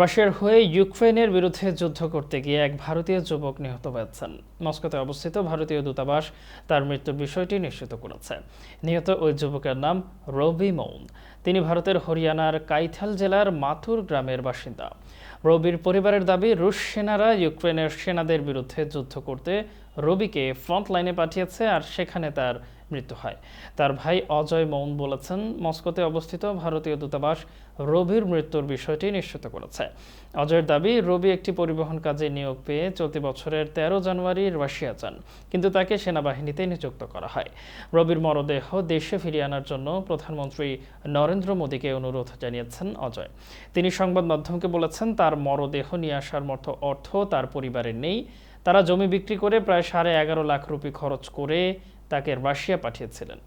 রাশিয়ার হয়ে ইউক্রেনের বিরুদ্ধে যুদ্ধ করতে গিয়ে এক ভারতীয় যুবক নিহত হয়েছেন। মস্কোতে অবস্থিত ভারতীয় দূতাবাস তার মৃত্যুর বিষয়টি নিশ্চিত করেছে। নিহত ওই যুবকের নাম রবি মৌন। তিনি ভারতের হরিয়ানার কাইথাল জেলার মাথুর গ্রামের বাসিন্দা। রবির পরিবারের দাবি, রুশ সেনারা ইউক্রেনের সেনাদের বিরুদ্ধে যুদ্ধ করতে রবিকে ফ্রন্ট লাইনে পাঠিয়েছে আর সেখানে তার মৃত্যু হয়। তার ভাই অজয় মৌন বলেছেন, মস্কোতে অবস্থিত ভারতীয় দূতাবাস রবির মৃত্যুর বিষয়টি নিশ্চিত করেছে। অজয়ের দাবি, রবি একটি পরিবহন কাজে নিয়োগ পেয়ে চলতি বছরের তেরো জানুয়ারি রাশিয়া যান, কিন্তু তাকে সেনাবাহিনীতে নিযুক্ত করা হয়। রবির মরদেহ দেশে ফিরিয়ে আনার জন্য প্রধানমন্ত্রী নরেন্দ্র মোদীকে অনুরোধ জানিয়েছেন অজয়। তিনি সংবাদ মাধ্যমকে বলেছেন, তার মরদেহ নিয়ে আসার মতো অর্থ তার পরিবারের নেই। তারা জমি বিক্রি করে প্রায় সাড়ে এগারো লাখ রুপি খরচ করে তাকে রাশিয়া পাঠিয়েছিলেন।